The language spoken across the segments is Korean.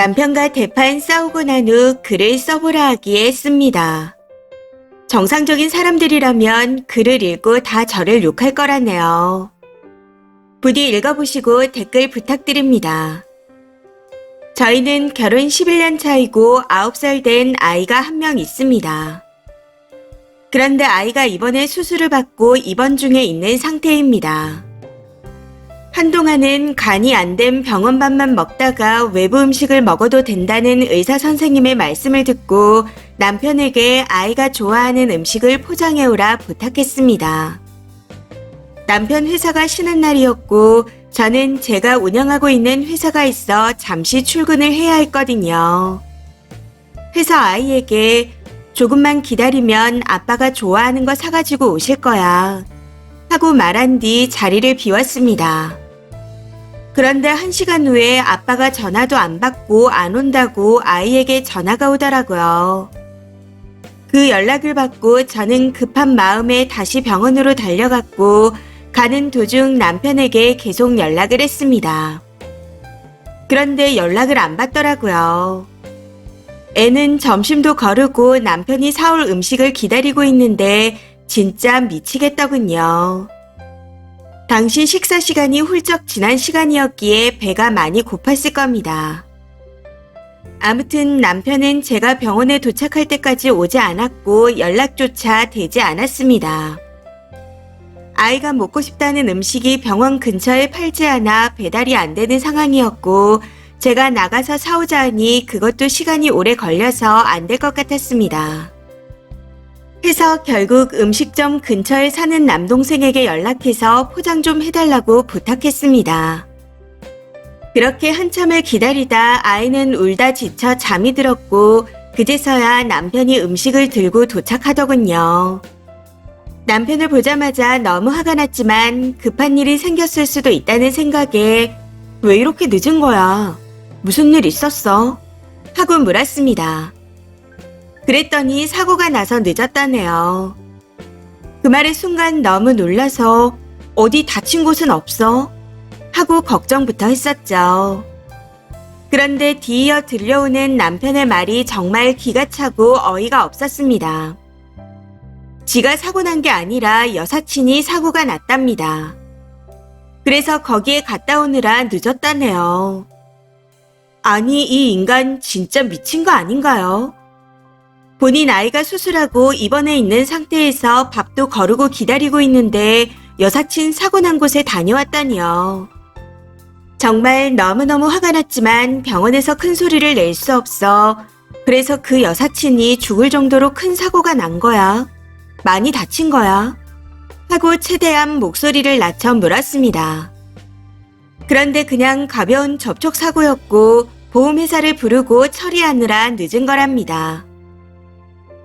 남편과 대판 싸우고 난 후 글을 써보라 하기에 씁니다. 정상적인 사람들이라면 글을 읽고 다 저를 욕할 거라네요. 부디 읽어보시고 댓글 부탁드립니다. 저희는 결혼 11년 차이고 9살 된 아이가 한 명 있습니다. 그런데 아이가 이번에 수술을 받고 입원 중에 있는 상태입니다. 한동안은 간이 안 된 병원밥만 먹다가 외부 음식을 먹어도 된다는 의사 선생님의 말씀을 듣고 남편에게 아이가 좋아하는 음식을 포장해오라 부탁했습니다. 남편 회사가 쉬는 날이었고 저는 제가 운영하고 있는 회사가 있어 잠시 출근을 해야 했거든요. 회사 아이에게 조금만 기다리면 아빠가 좋아하는 거 사가지고 오실 거야. 하고 말한 뒤 자리를 비웠습니다. 그런데 한 시간 후에 아빠가 전화도 안 받고 안 온다고 아이에게 전화가 오더라고요. 그 연락을 받고 저는 급한 마음에 다시 병원으로 달려갔고 가는 도중 남편에게 계속 연락을 했습니다. 그런데 연락을 안 받더라고요. 애는 점심도 거르고 남편이 사올 음식을 기다리고 있는데 진짜 미치겠더군요. 당시 식사 시간이 훌쩍 지난 시간이었기에 배가 많이 고팠을 겁니다. 아무튼 남편은 제가 병원에 도착할 때까지 오지 않았고 연락조차 되지 않았습니다. 아이가 먹고 싶다는 음식이 병원 근처에 팔지 않아 배달이 안 되는 상황이었고 제가 나가서 사오자 하니 그것도 시간이 오래 걸려서 안 될 것 같았습니다. 해서 결국 음식점 근처에 사는 남동생에게 연락해서 포장 좀 해달라고 부탁했습니다. 그렇게 한참을 기다리다 아이는 울다 지쳐 잠이 들었고 그제서야 남편이 음식을 들고 도착하더군요. 남편을 보자마자 너무 화가 났지만 급한 일이 생겼을 수도 있다는 생각에 왜 이렇게 늦은 거야? 무슨 일 있었어? 하고 물었습니다. 그랬더니 사고가 나서 늦었다네요. 그 말의 순간 너무 놀라서 어디 다친 곳은 없어? 하고 걱정부터 했었죠. 그런데 뒤이어 들려오는 남편의 말이 정말 기가 차고 어이가 없었습니다. 지가 사고 난 게 아니라 여사친이 사고가 났답니다. 그래서 거기에 갔다 오느라 늦었다네요. 아니, 이 인간 진짜 미친 거 아닌가요? 본인 아이가 수술하고 입원해 있는 상태에서 밥도 거르고 기다리고 있는데 여사친 사고 난 곳에 다녀왔다니요. 정말 너무너무 화가 났지만 병원에서 큰 소리를 낼 수 없어. 그래서 그 여사친이 죽을 정도로 큰 사고가 난 거야. 많이 다친 거야. 하고 최대한 목소리를 낮춰 물었습니다. 그런데 그냥 가벼운 접촉 사고였고 보험회사를 부르고 처리하느라 늦은 거랍니다.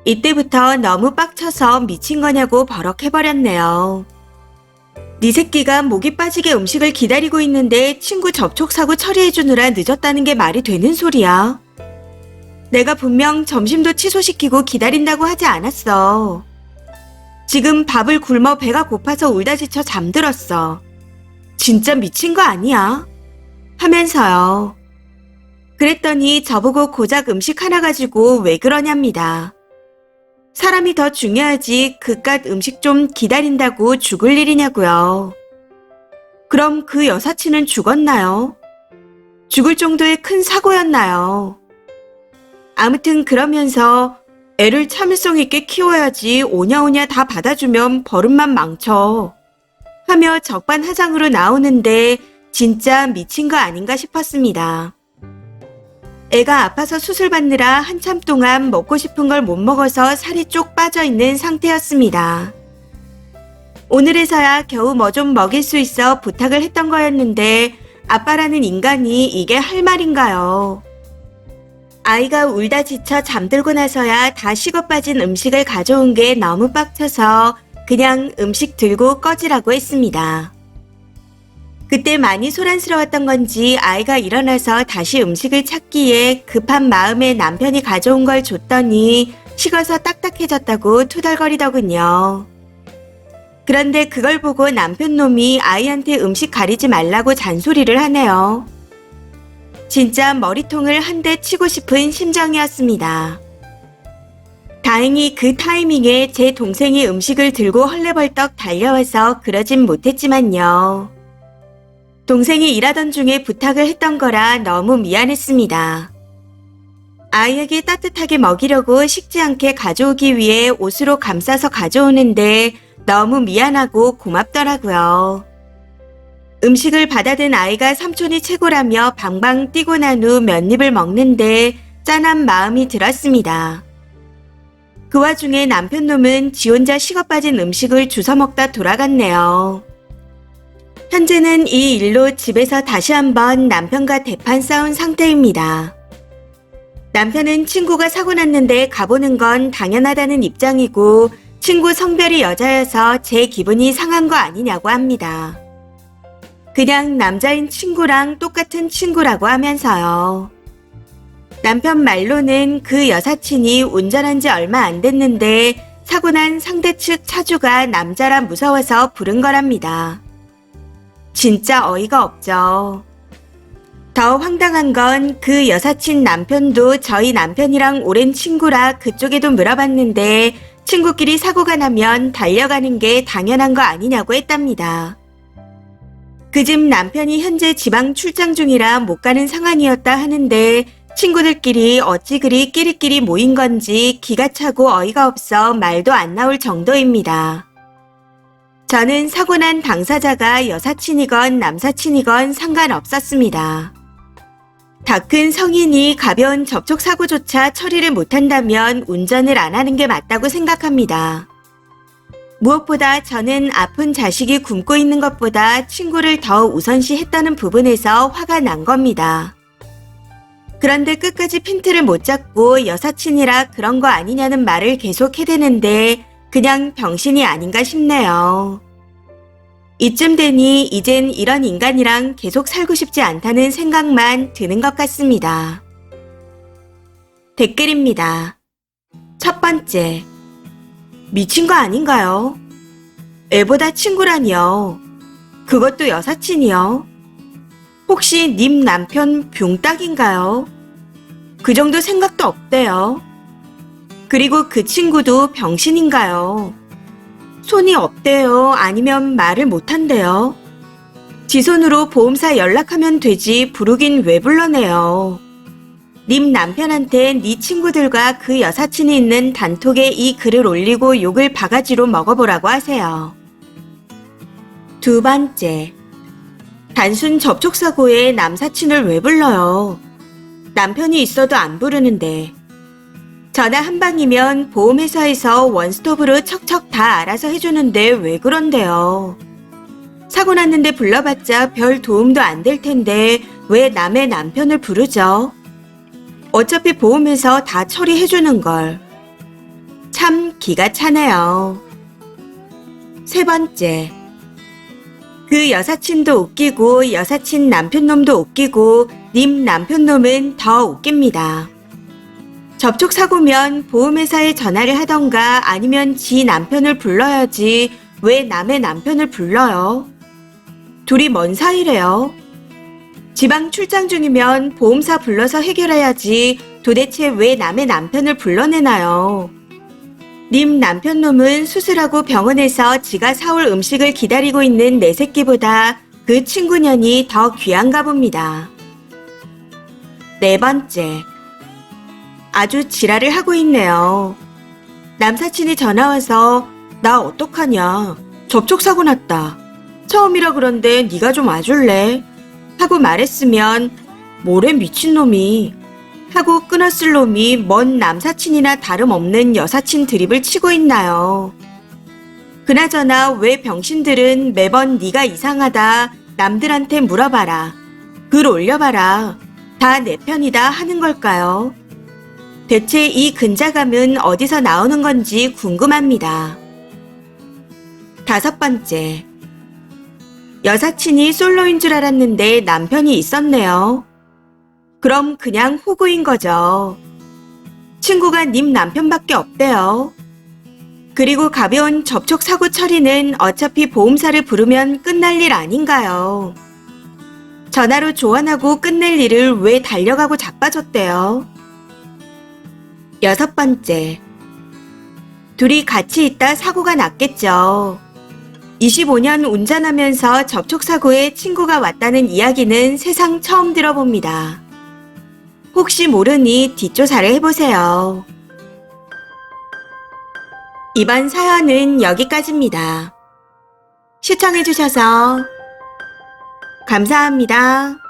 이때부터 너무 빡쳐서 미친 거냐고 버럭해버렸네요. 네 새끼가 목이 빠지게 음식을 기다리고 있는데 친구 접촉 사고 처리해주느라 늦었다는 게 말이 되는 소리야. 내가 분명 점심도 취소시키고 기다린다고 하지 않았어. 지금 밥을 굶어 배가 고파서 울다 지쳐 잠들었어. 진짜 미친 거 아니야? 하면서요. 그랬더니 저보고 고작 음식 하나 가지고 왜 그러냐입니다. 사람이 더 중요하지 그깟 음식 좀 기다린다고 죽을 일이냐고요. 그럼 그 여사친은 죽었나요? 죽을 정도의 큰 사고였나요? 아무튼 그러면서 애를 참을성 있게 키워야지 오냐오냐 다 받아주면 버릇만 망쳐. 하며 적반하장으로 나오는데 진짜 미친 거 아닌가 싶었습니다. 애가 아파서 수술 받느라 한참 동안 먹고 싶은 걸 못 먹어서 살이 쪽 빠져 있는 상태였습니다. 오늘에서야 겨우 뭐 좀 먹일 수 있어 부탁을 했던 거였는데 아빠라는 인간이 이게 할 말인가요? 아이가 울다 지쳐 잠들고 나서야 다 식어 빠진 음식을 가져온 게 너무 빡쳐서 그냥 음식 들고 꺼지라고 했습니다. 그때 많이 소란스러웠던 건지 아이가 일어나서 다시 음식을 찾기에 급한 마음에 남편이 가져온 걸 줬더니 식어서 딱딱해졌다고 투덜거리더군요. 그런데 그걸 보고 남편 놈이 아이한테 음식 가리지 말라고 잔소리를 하네요. 진짜 머리통을 한 대 치고 싶은 심정이었습니다. 다행히 그 타이밍에 제 동생이 음식을 들고 헐레벌떡 달려와서 그러진 못했지만요. 동생이 일하던 중에 부탁을 했던 거라 너무 미안했습니다. 아이에게 따뜻하게 먹이려고 식지 않게 가져오기 위해 옷으로 감싸서 가져오는데 너무 미안하고 고맙더라고요. 음식을 받아든 아이가 삼촌이 최고라며 방방 뛰고 난 후 몇 입을 먹는데 짠한 마음이 들었습니다. 그 와중에 남편 놈은 지 혼자 식어 빠진 음식을 주워 먹다 돌아갔네요. 현재는 이 일로 집에서 다시 한번 남편과 대판 싸운 상태입니다. 남편은 친구가 사고 났는데 가보는 건 당연하다는 입장이고 친구 성별이 여자여서 제 기분이 상한 거 아니냐고 합니다. 그냥 남자인 친구랑 똑같은 친구라고 하면서요. 남편 말로는 그 여사친이 운전한 지 얼마 안 됐는데 사고 난 상대 측 차주가 남자라 무서워서 부른 거랍니다. 진짜 어이가 없죠. 더 황당한 건 그 여사친 남편도 저희 남편이랑 오랜 친구라 그쪽에도 물어봤는데 친구끼리 사고가 나면 달려가는 게 당연한 거 아니냐고 했답니다. 그 집 남편이 현재 지방 출장 중이라 못 가는 상황이었다 하는데 친구들끼리 어찌 그리 끼리끼리 모인 건지 기가 차고 어이가 없어 말도 안 나올 정도입니다. 저는 사고 난 당사자가 여사친이건 남사친이건 상관없었습니다. 다 큰 성인이 가벼운 접촉 사고조차 처리를 못한다면 운전을 안 하는 게 맞다고 생각합니다. 무엇보다 저는 아픈 자식이 굶고 있는 것보다 친구를 더 우선시 했다는 부분에서 화가 난 겁니다. 그런데 끝까지 핀트를 못 잡고 여사친이라 그런 거 아니냐는 말을 계속 해대는데 그냥 병신이 아닌가 싶네요. 이쯤 되니 이젠 이런 인간이랑 계속 살고 싶지 않다는 생각만 드는 것 같습니다. 댓글입니다. 첫 번째. 미친 거 아닌가요? 애보다 친구라니요. 그것도 여사친이요. 혹시 님 남편 병딱인가요? 그 정도 생각도 없대요. 그리고 그 친구도 병신인가요? 손이 없대요? 아니면 말을 못한대요? 지 손으로 보험사 연락하면 되지 부르긴 왜 불러내요? 님 남편한테 네 친구들과 그 여사친이 있는 단톡에 이 글을 올리고 욕을 바가지로 먹어보라고 하세요. 두 번째. 단순 접촉사고에 남사친을 왜 불러요? 남편이 있어도 안 부르는데. 전화 한 방이면 보험회사에서 원스톱으로 척척 다 알아서 해주는데 왜 그런데요? 사고 났는데 불러봤자 별 도움도 안 될 텐데 왜 남의 남편을 부르죠? 어차피 보험에서 다 처리해주는 걸. 참 기가 차네요. 세 번째. 그 여사친도 웃기고 여사친 남편놈도 웃기고 님 남편놈은 더 웃깁니다. 접촉 사고면 보험회사에 전화를 하던가 아니면 지 남편을 불러야지 왜 남의 남편을 불러요? 둘이 뭔 사이래요? 지방 출장 중이면 보험사 불러서 해결해야지 도대체 왜 남의 남편을 불러내나요? 님 남편놈은 수술하고 병원에서 지가 사올 음식을 기다리고 있는 내 새끼보다 그 친구년이 더 귀한가 봅니다. 네 번째. 아주 지랄을 하고 있네요. 남사친이 전화와서 나 어떡하냐. 접촉사고 났다. 처음이라 그런데 네가 좀 와줄래? 하고 말했으면 뭐래 미친놈이 하고 끊었을 놈이 먼 남사친이나 다름없는 여사친 드립을 치고 있나요? 그나저나 왜 병신들은 매번 네가 이상하다 남들한테 물어봐라 글 올려봐라 다 내 편이다 하는 걸까요? 대체 이 근자감은 어디서 나오는 건지 궁금합니다. 다섯 번째. 여사친이 솔로인 줄 알았는데 남편이 있었네요. 그럼 그냥 호구인 거죠. 친구가 님 남편밖에 없대요. 그리고 가벼운 접촉 사고 처리는 어차피 보험사를 부르면 끝날 일 아닌가요? 전화로 조언하고 끝낼 일을 왜 달려가고 자빠졌대요? 여섯 번째. 둘이 같이 있다 사고가 났겠죠. 25년 운전하면서 접촉사고에 친구가 왔다는 이야기는 세상 처음 들어봅니다. 혹시 모르니 뒷조사를 해보세요. 이번 사연은 여기까지입니다. 시청해주셔서 감사합니다.